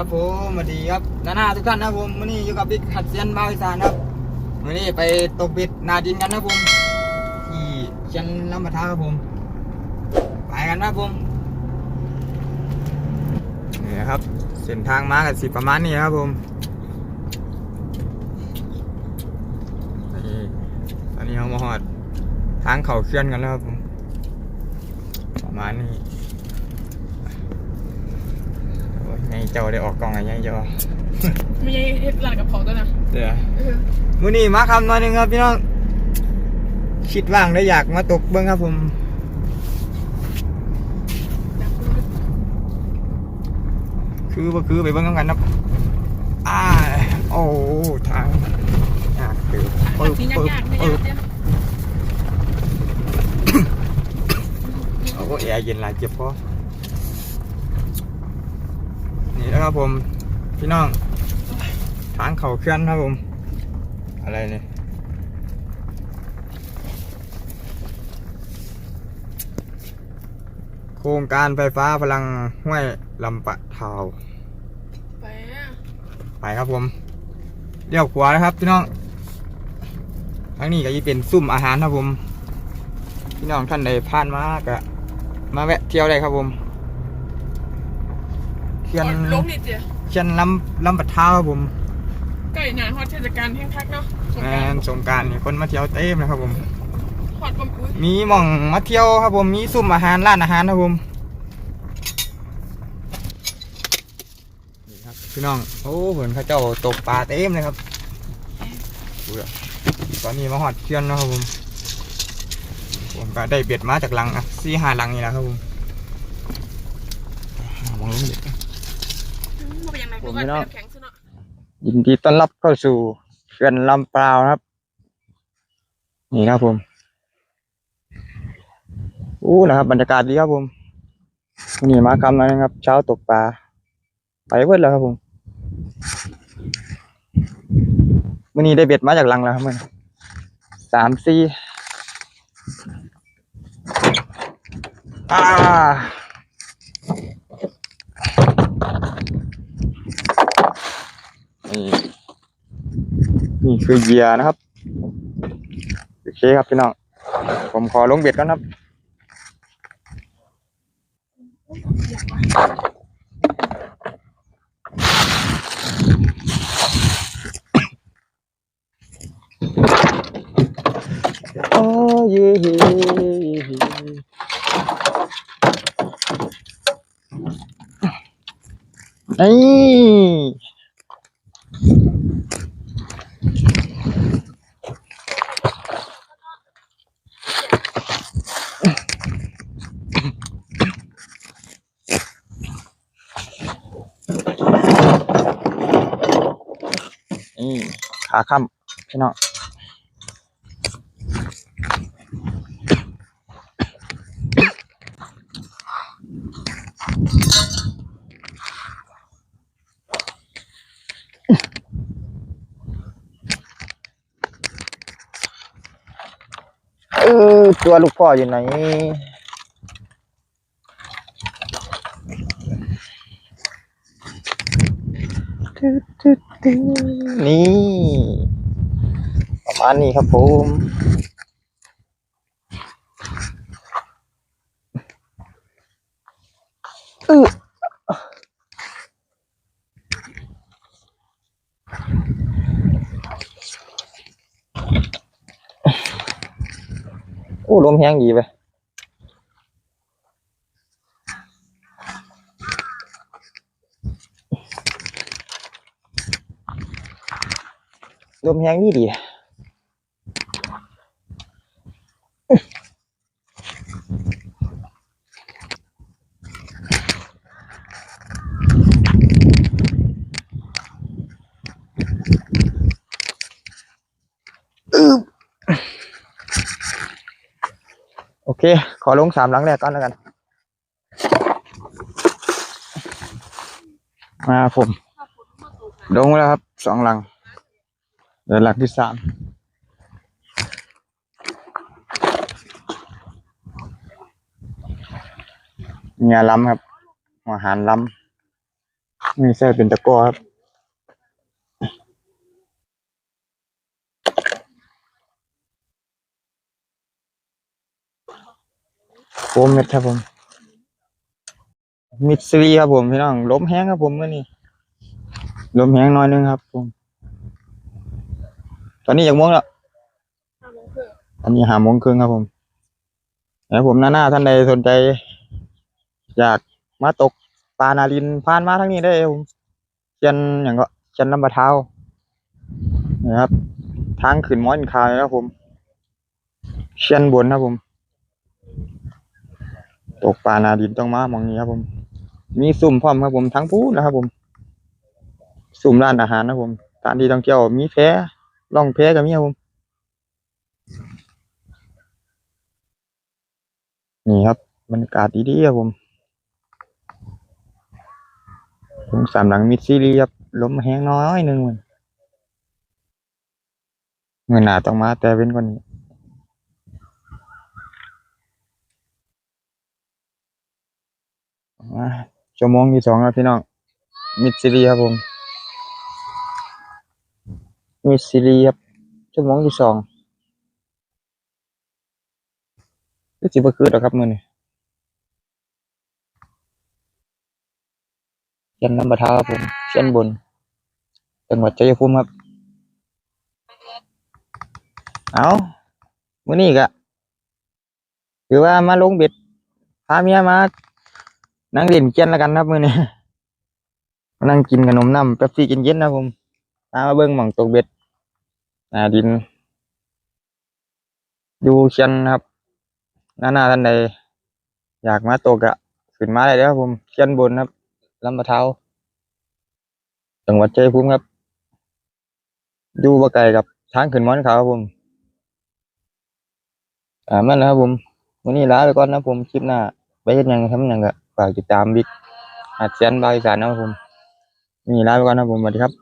ครับผมสวัสดีครับนานาทุกท่านนะผมวันนี้อยู่กับบิ๊กหัดเซียนบาวอีสานครับวันนี้ไปตกบ็ดนาดินกันนะผมที่เชียนลำปะทาครับผมไปกันนะผมนี่ครับเส้นทางมากันสิประมาณนี้ครับผมนี่ตอนนี้เรามาหอดทางเขาเคลื่อนกันแล้วครับผมประมาณนี้ โอ้ยไง เจ้าได้ออกกล่องอะไรไงเจ้าไม่ใช่เฮ็ดร้านกับเขาตัวนะเดี๋ยวเออมื้อนี้มาคำหน่อยหนึงครับพี่น้องคิดว่างได้อยากมาตกเบิ้งครับผมอยากรู้คือบ่คือไปเบิ้งกันครับอ้าโอ้ทางยากคือหาที่ยากๆไม่ยากเจ้าโอ้แอร์เย็นหลายเจ็บคอ นี่นะครับผมพี่น้องทางเขาเคลื่อนครับผม อะไรเนี่ยโครงการไฟฟ้าพลังห้วยลำปะเทาไปอะไปครับผมเลี้ยวขวานะครับพี่น้องทางนี้ก็จะเป็นซุ่มอาหารครับผม พี่น้องท่านใดผ่านมาก็มาแวะเที่ยวได้ครับผม เขียนล้มนี่เจ้าเขียนลำลำปะทาวครับผมใกล้หนาฮอดเทศกาลแห่งคักเนาะสงแมกรานนต์สงกรารนี่คนมาเที่ยวเต็มนะครับผมฮอดบำอุ้ยมีหม่องมาเที่ยวครับผมมีซุ่มอาหารร้านอาหารครับผมนี่ครับพี่น้องโอ้เหมือนเขาเจ้าตกปลาเต็มเลยครับดูอะตอนนี้มาหอดเชือนแล้วครับผมผมก็ได้เบ็ดมาจากลังอะสี่ห้าลังนี่แหละครับผมมองลงเบ็ดอื มบ่เป็นยังไงผมก่อนไม่เป็นเนาะน้ำแข็งซะเนาะยินดีต้อนรับเข้าสู่เขื่อนลำปาวนะครับ นี่ครับผมอู้นะครับ บรรยากาศดีครับผมนี่มากำลังนะครับ เช้าตกปลาไปเวิร์ดแล้วครับผมมื่อนี้ได้เบ็ดมาจากลังแล้วครับมื่อนี้สามสี่อ่า นี่นี่คือเหยื่อนะครับโอเคครับพี่น้องผมขอลงเบ็ดก่อนครับโอ้เย่นี่ นี่ขาค่ำพี่น้องเออตัวลูกพ่ออยู่ไหน นี่ ประมาณนี้ครับผมเออโอ้ลมแห้งดีไป ลมแห้งดีดีโอเค ขอลงสามหลังแรกก่อนแล้วกัน มาผม ลงแล้วครับสองหลัง เดี๋ยวหลักที่สามเงียล้ำครับอาหารล้นี่ใส่เป็นตะก้อครับโฟมเม็ดครับผม มิดซีครับผมพี่น้องล้มแห้งครับผมเมื่อนี้ล้มแห้งน้อยนึงครับผม ตอนนี้อย่างม่วงแล้วห้าโมงครึ่งอันนี้หาโมงครึ่งครับผมแล้วผมหน้าหน้าท่านใดสนใจ อยากมาตกปลานาลินผ่านมาทั้งนี้ได้ครับผมเชียนอย่างก็เชียนลำบะเท้านะครับ ทางขึ้นม้อนคายนะครับผมเชียนบนครับผม ตกปลานาดินต้องมาหมองนี้ครับผม มีสุ่มพร้อมครับผมทั้งพูนะครับผม สุ่มร้านอาหารนะครับผมสถานที่ท่องเที่ยวมีแพ ล่องแพก็มีครับผมนี่ครับบรรยากาศดีๆครับผมตรงสามหลังมิดซีรีครับล้มแห้งน้อยหนึ่งมันเงินหนาต้องมาแต่เว้นกว่านี้ชั่วโมงที่สองแล้วพี่น้องมิดซีรีครับผม มิดซีรีส์ครับชั่วโมงที่สองก็สิบ่าคือดอครับมือนี่เชียนน้ำบะท้าครับผมเชียนบน จังหวัดชัยภูมิครับ เอามือนี้ก็คือว่ามาลงเบ็ดพาเมียมา นั่งเล่นเกียนแล้วกันครับมือนี้นั่งกินขนมน้ำเป๊ปซี่เย็นๆนะผม ตามาเบิ่งหม่องตกเบ็ดนาดิน ดูเชียนครับ หน้าหน้าท่านใดอยากมาตกอะขึ้นมาได้เลยครับผมเชียนบนครับลำปะเท้าจังหวัดชัยภูมิครับ ดูบ่ไกลกับทางขึ้นมอนเขาครับผมอ่ามันนะครับผมวันนี้ลาไปก่อนนะครับผมคลิปหน้าไปเฮ็ดหยังทำยังก็ฝากติดตามบิ๊กอาเซียนบาวอีสานนะครับผมนี่ลาไปก่อนนะครับผมสวัสดีครับ